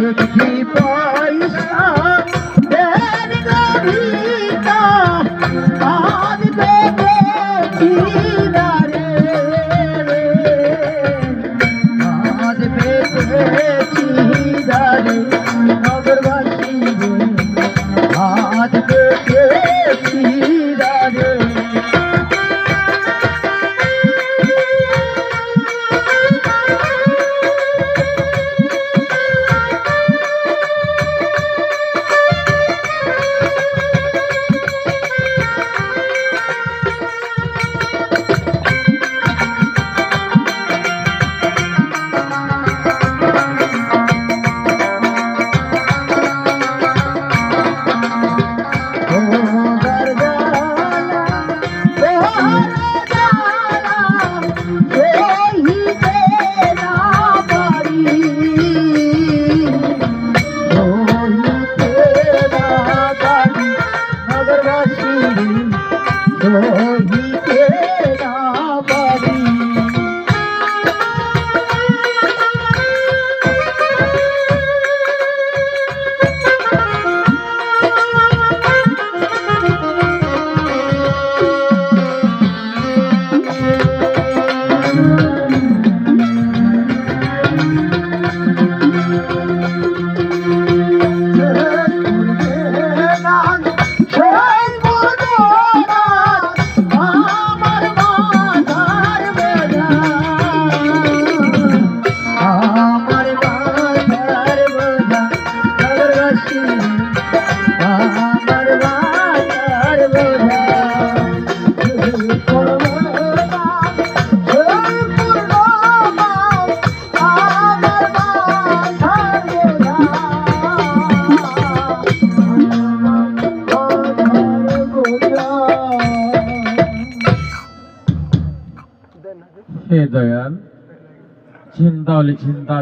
look keep on. 多一点 হে দয়াল চিন্তা অলি চিন্তা